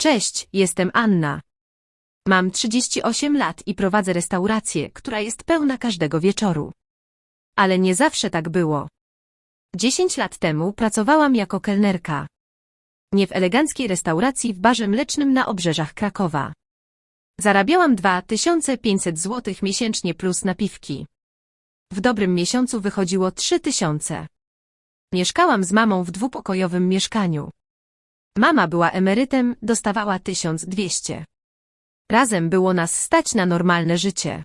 Cześć, jestem Anna. Mam 38 lat i prowadzę restaurację, która jest pełna każdego wieczoru. Ale nie zawsze tak było. 10 lat temu pracowałam jako kelnerka. Nie w eleganckiej restauracji w barze mlecznym na obrzeżach Krakowa. Zarabiałam 2500 zł miesięcznie plus napiwki. W dobrym miesiącu wychodziło 3000. Mieszkałam z mamą w dwupokojowym mieszkaniu. Mama była emerytem, dostawała 1200. Razem było nas stać na normalne życie.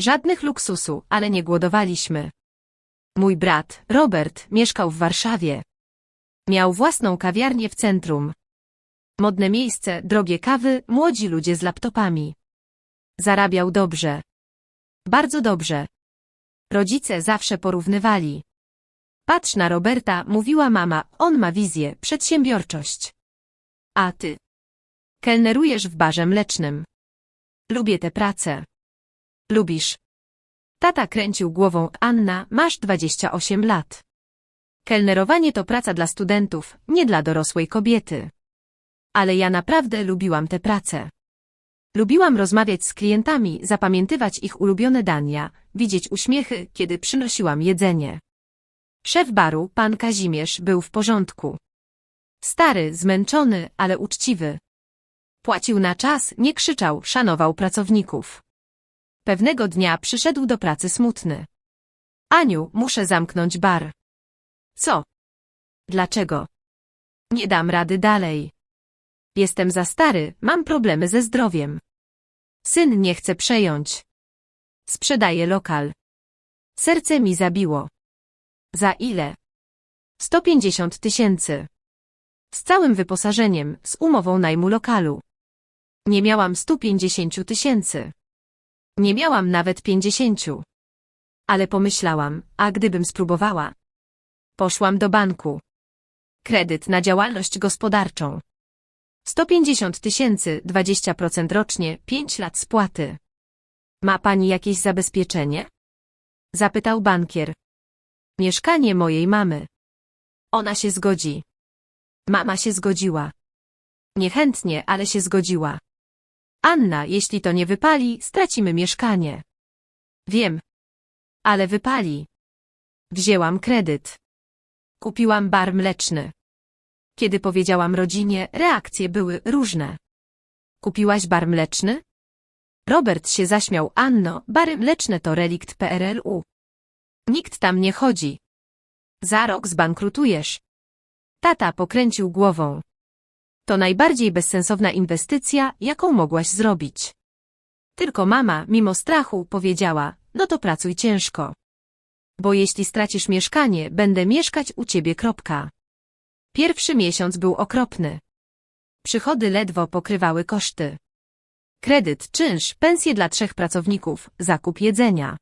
Żadnych luksusu, ale nie głodowaliśmy. Mój brat, Robert, mieszkał w Warszawie. Miał własną kawiarnię w centrum. Modne miejsce, drogie kawy, młodzi ludzie z laptopami. Zarabiał dobrze. Bardzo dobrze. Rodzice zawsze porównywali. Patrz na Roberta, mówiła mama, on ma wizję, przedsiębiorczość. A ty? Kelnerujesz w barze mlecznym. Lubię tę pracę. Lubisz. Tata kręcił głową, Anna, masz 28 lat. Kelnerowanie to praca dla studentów, nie dla dorosłej kobiety. Ale ja naprawdę lubiłam tę pracę. Lubiłam rozmawiać z klientami, zapamiętywać ich ulubione dania, widzieć uśmiechy, kiedy przynosiłam jedzenie. Szef baru, pan Kazimierz, był w porządku. Stary, zmęczony, ale uczciwy. Płacił na czas, nie krzyczał, szanował pracowników. Pewnego dnia przyszedł do pracy smutny. Aniu, muszę zamknąć bar. Co? Dlaczego? Nie dam rady dalej. Jestem za stary, mam problemy ze zdrowiem. Syn nie chce przejąć. Sprzedaję lokal. Serce mi zabiło. Za ile? 150 tysięcy. Z całym wyposażeniem, z umową najmu lokalu. Nie miałam 150 tysięcy. Nie miałam nawet 50. Ale pomyślałam, a gdybym spróbowała? Poszłam do banku. Kredyt na działalność gospodarczą. 150 tysięcy, 20% rocznie, 5 lat spłaty. Ma pani jakieś zabezpieczenie? Zapytał bankier. Mieszkanie mojej mamy. Ona się zgodzi. Mama się zgodziła. Niechętnie, ale się zgodziła. Anna, jeśli to nie wypali, stracimy mieszkanie. Wiem. Ale wypali. Wzięłam kredyt. Kupiłam bar mleczny. Kiedy powiedziałam rodzinie, reakcje były różne. Kupiłaś bar mleczny? Robert się zaśmiał, Anno, bary mleczne to relikt PRL-u. Nikt tam nie chodzi. Za rok zbankrutujesz. Tata pokręcił głową. To najbardziej bezsensowna inwestycja, jaką mogłaś zrobić. Tylko mama, mimo strachu, powiedziała, no to pracuj ciężko. Bo jeśli stracisz mieszkanie, będę mieszkać u ciebie. Kropka. Pierwszy miesiąc był okropny. Przychody ledwo pokrywały koszty. Kredyt, czynsz, pensje dla trzech pracowników, zakup jedzenia.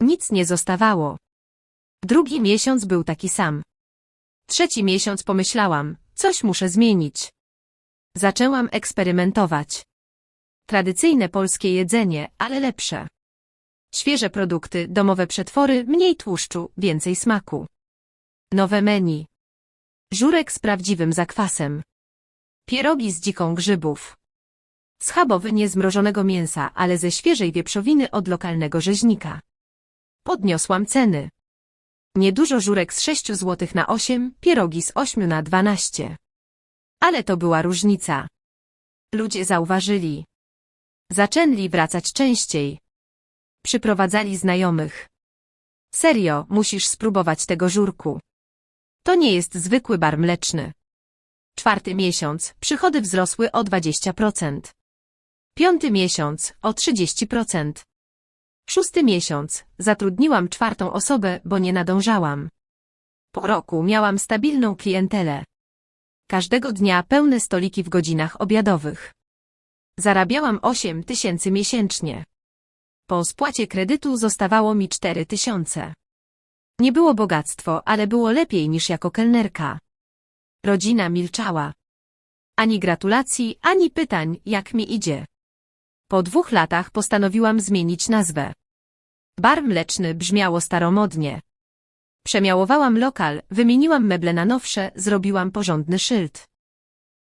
Nic nie zostawało. Drugi miesiąc był taki sam. Trzeci miesiąc pomyślałam, coś muszę zmienić. Zaczęłam eksperymentować. Tradycyjne polskie jedzenie, ale lepsze. Świeże produkty, domowe przetwory, mniej tłuszczu, więcej smaku. Nowe menu. Żurek z prawdziwym zakwasem. Pierogi z dziką grzybów. Schabowy nie z mrożonego mięsa, ale ze świeżej wieprzowiny od lokalnego rzeźnika. Podniosłam ceny. Niedużo żurek z 6 zł na 8, pierogi z 8 na 12. Ale to była różnica. Ludzie zauważyli. Zaczęli wracać częściej. Przyprowadzali znajomych. Serio, musisz spróbować tego żurku. To nie jest zwykły bar mleczny. Czwarty miesiąc, przychody wzrosły o 20%. Piąty miesiąc, o 30%. Szósty miesiąc, zatrudniłam czwartą osobę, bo nie nadążałam. Po roku miałam stabilną klientelę. Każdego dnia pełne stoliki w godzinach obiadowych. Zarabiałam 8 tysięcy miesięcznie. Po spłacie kredytu zostawało mi 4 tysiące. Nie było bogactwo, ale było lepiej niż jako kelnerka. Rodzina milczała. Ani gratulacji, ani pytań, jak mi idzie. Po dwóch latach postanowiłam zmienić nazwę. Bar mleczny brzmiało staromodnie. Przemiałowałam lokal, wymieniłam meble na nowsze, zrobiłam porządny szyld.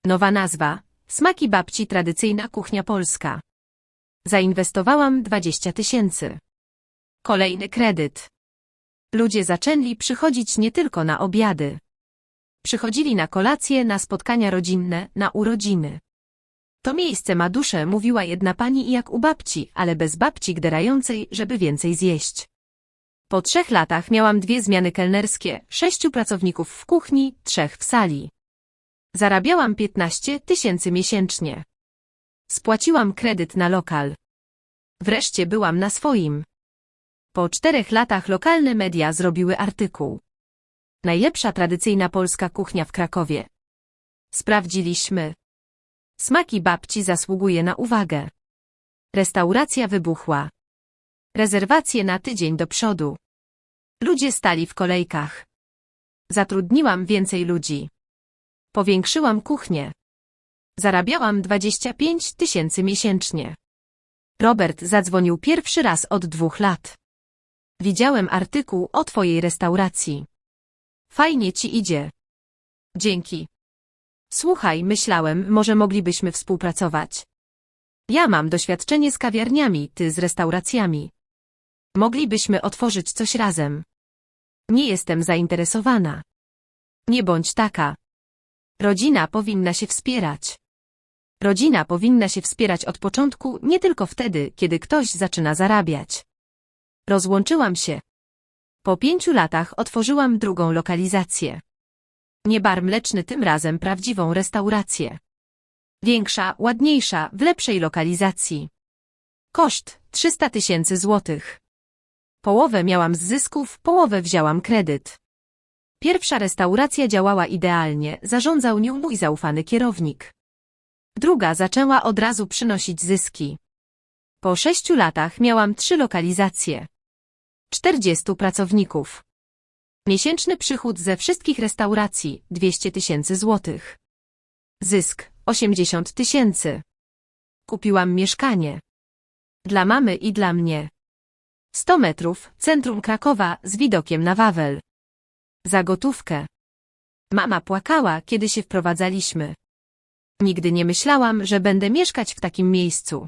Nowa nazwa, Smaki babci tradycyjna kuchnia polska. Zainwestowałam 20 tysięcy. Kolejny kredyt. Ludzie zaczęli przychodzić nie tylko na obiady. Przychodzili na kolacje, na spotkania rodzinne, na urodziny. To miejsce ma duszę, mówiła jedna pani jak u babci, ale bez babci gderającej, żeby więcej zjeść. Po trzech latach miałam dwie zmiany kelnerskie, sześciu pracowników w kuchni, trzech w sali. Zarabiałam 15 tysięcy miesięcznie. Spłaciłam kredyt na lokal. Wreszcie byłam na swoim. Po czterech latach lokalne media zrobiły artykuł. Najlepsza tradycyjna polska kuchnia w Krakowie. Sprawdziliśmy. Smaki babci zasługuje na uwagę. Restauracja wybuchła. Rezerwacje na tydzień do przodu. Ludzie stali w kolejkach. Zatrudniłam więcej ludzi. Powiększyłam kuchnię. Zarabiałam 25 tysięcy miesięcznie. Robert zadzwonił pierwszy raz od dwóch lat. Widziałem artykuł o twojej restauracji. Fajnie ci idzie. Dzięki. Słuchaj, myślałem, może moglibyśmy współpracować. Ja mam doświadczenie z kawiarniami, ty z restauracjami. Moglibyśmy otworzyć coś razem. Nie jestem zainteresowana. Nie bądź taka. Rodzina powinna się wspierać. Rodzina powinna się wspierać od początku, nie tylko wtedy, kiedy ktoś zaczyna zarabiać. Rozłączyłam się. Po pięciu latach otworzyłam drugą lokalizację. Nie bar mleczny tym razem prawdziwą restaurację. Większa, ładniejsza, w lepszej lokalizacji. Koszt 300 tysięcy złotych. Połowę miałam z zysków, połowę wzięłam kredyt. Pierwsza restauracja działała idealnie, zarządzał nią mój zaufany kierownik. Druga zaczęła od razu przynosić zyski. Po sześciu latach miałam trzy lokalizacje. 40 pracowników. Miesięczny przychód ze wszystkich restauracji 200 tysięcy złotych. Zysk 80 tysięcy. Kupiłam mieszkanie. Dla mamy i dla mnie. 100 metrów, centrum Krakowa z widokiem na Wawel. Za gotówkę. Mama płakała, kiedy się wprowadzaliśmy. Nigdy nie myślałam, że będę mieszkać w takim miejscu.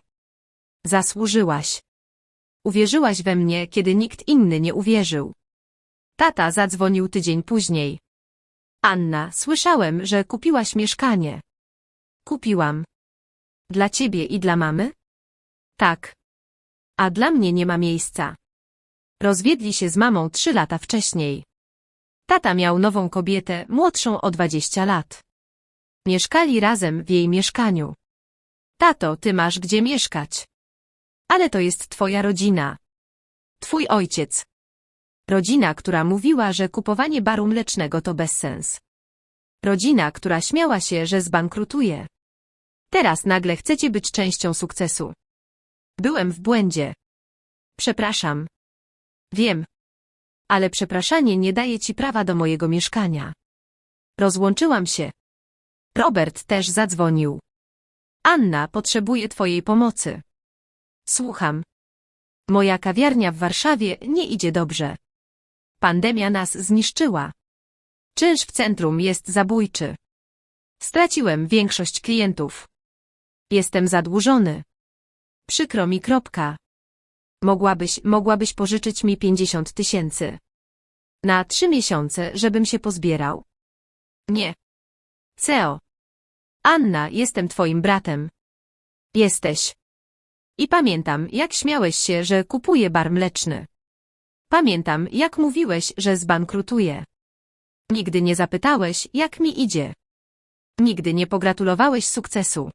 Zasłużyłaś. Uwierzyłaś we mnie, kiedy nikt inny nie uwierzył. Tata zadzwonił tydzień później. Anna, słyszałem, że kupiłaś mieszkanie. Kupiłam. Dla ciebie i dla mamy? Tak. A dla mnie nie ma miejsca. Rozwiedli się z mamą trzy lata wcześniej. Tata miał nową kobietę, młodszą o 20 lat. Mieszkali razem w jej mieszkaniu. Tato, ty masz gdzie mieszkać. Ale to jest twoja rodzina. Twój ojciec. Rodzina, która mówiła, że kupowanie baru mlecznego to bezsens. Rodzina, która śmiała się, że zbankrutuje. Teraz nagle chcecie być częścią sukcesu. Byłem w błędzie. Przepraszam. Wiem. Ale przepraszanie nie daje ci prawa do mojego mieszkania. Rozłączyłam się. Robert też zadzwonił. Anna potrzebuje twojej pomocy. Słucham. Moja kawiarnia w Warszawie nie idzie dobrze. Pandemia nas zniszczyła. Czynsz w centrum jest zabójczy. Straciłem większość klientów. Jestem zadłużony. Przykro mi kropka. Mogłabyś, mogłabyś pożyczyć mi 50 tysięcy. Na trzy miesiące, żebym się pozbierał? Nie. Ceo. Anna, jestem twoim bratem. Jesteś. I pamiętam, jak śmiałeś się, że kupuję bar mleczny. Pamiętam, jak mówiłeś, że zbankrutuję. Nigdy nie zapytałeś, jak mi idzie. Nigdy nie pogratulowałeś sukcesu.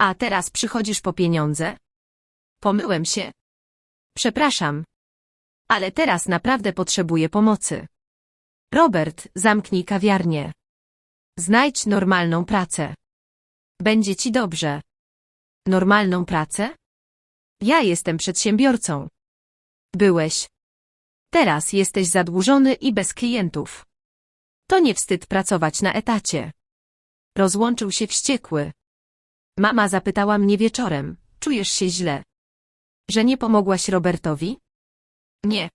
A teraz przychodzisz po pieniądze? Pomyłem się. Przepraszam. Ale teraz naprawdę potrzebuję pomocy. Robert, zamknij kawiarnię. Znajdź normalną pracę. Będzie ci dobrze. Normalną pracę? Ja jestem przedsiębiorcą. Byłeś. Teraz jesteś zadłużony i bez klientów. To nie wstyd pracować na etacie. Rozłączył się wściekły. Mama zapytała mnie wieczorem, czujesz się źle? Że nie pomogłaś Robertowi? Nie.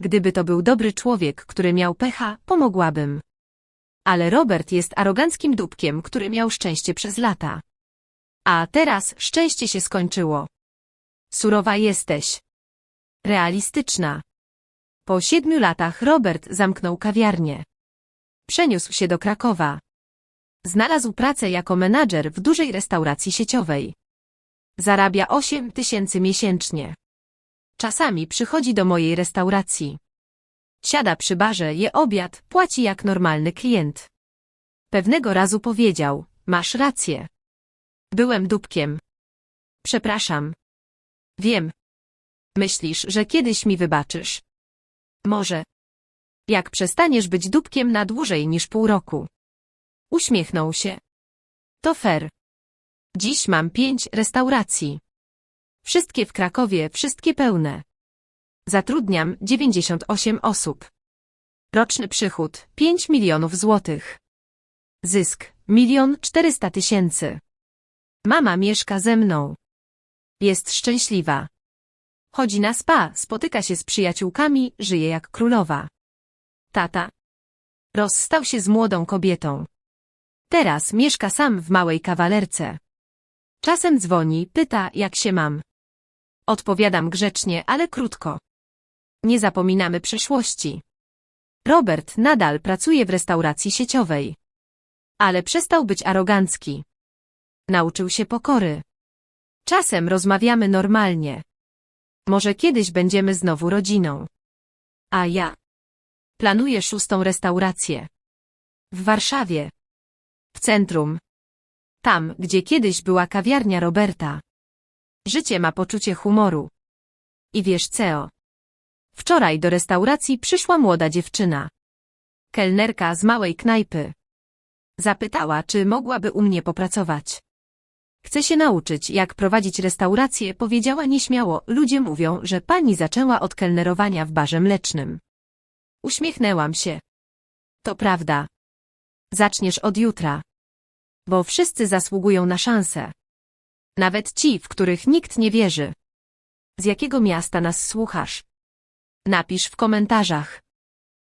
Gdyby to był dobry człowiek, który miał pecha, pomogłabym. Ale Robert jest aroganckim dupkiem, który miał szczęście przez lata. A teraz szczęście się skończyło. Surowa jesteś. Realistyczna. Po siedmiu latach Robert zamknął kawiarnię. Przeniósł się do Krakowa. Znalazł pracę jako menadżer w dużej restauracji sieciowej. Zarabia 8 tysięcy miesięcznie. Czasami przychodzi do mojej restauracji. Siada przy barze, je obiad, płaci jak normalny klient. Pewnego razu powiedział, masz rację. Byłem dupkiem. Przepraszam. Wiem. Myślisz, że kiedyś mi wybaczysz? Może. Jak przestaniesz być dupkiem na dłużej niż pół roku. Uśmiechnął się. To fair. Dziś mam pięć restauracji. Wszystkie w Krakowie, wszystkie pełne. Zatrudniam 98 osób. Roczny przychód 5 milionów złotych. Zysk milion 400 tysięcy. Mama mieszka ze mną. Jest szczęśliwa. Chodzi na spa, spotyka się z przyjaciółkami, żyje jak królowa. Tata. Rozstał się z młodą kobietą. Teraz mieszka sam w małej kawalerce. Czasem dzwoni, pyta, jak się mam. Odpowiadam grzecznie, ale krótko. Nie zapominamy przeszłości. Robert nadal pracuje w restauracji sieciowej. Ale przestał być arogancki. Nauczył się pokory. Czasem rozmawiamy normalnie. Może kiedyś będziemy znowu rodziną. A ja planuję szóstą restaurację. W Warszawie. W centrum. Tam, gdzie kiedyś była kawiarnia Roberta. Życie ma poczucie humoru. I wiesz co? Wczoraj do restauracji przyszła młoda dziewczyna. Kelnerka z małej knajpy. Zapytała, czy mogłaby u mnie popracować. Chcę się nauczyć, jak prowadzić restaurację, powiedziała nieśmiało. Ludzie mówią, że pani zaczęła od kelnerowania w barze mlecznym. Uśmiechnęłam się. To prawda. Zaczniesz od jutra. Bo wszyscy zasługują na szansę. Nawet ci, w których nikt nie wierzy. Z jakiego miasta nas słuchasz? Napisz w komentarzach.